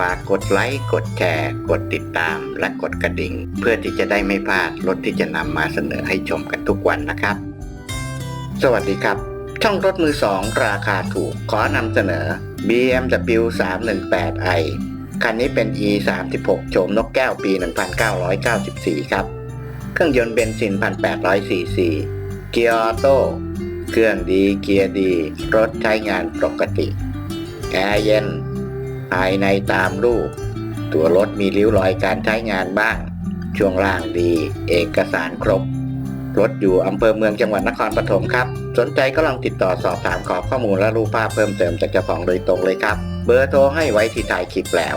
ฝากกดไลค์ กดแชร์ กดติดตาม และกดกระดิ่ง เพื่อที่จะได้ไม่พลาดรถที่จะนำมาเสนอให้ชมกันทุกวันนะครับ สวัสดีครับ ช่องรถมือสองราคาถูกขอนำเสนอ BMW 318i คันนี้เป็น E 3 6โฉมนกแก้วปี 1994 ครับ เครื่องยนต์เบนซิน 1,800ซีซี เกียร์ออโต้ เครื่องดี เกียร์ดี รถใช้งานปกติ แอร์เย็น ภายในตามรูป ตัวรถมีริ้วรอยการใช้งานบ้าง ช่วงล่างดี เอกสารครบ รถอยู่อำเภอเมืองจังหวัดนครปฐมครับ สนใจก็ลองติดต่อสอบถามขอข้อมูลและรูปภาพเพิ่มเติมจากเจ้าของโดยตรงเลยครับ เบอร์โทรให้ไว้ที่ท้ายคลิปแล้ว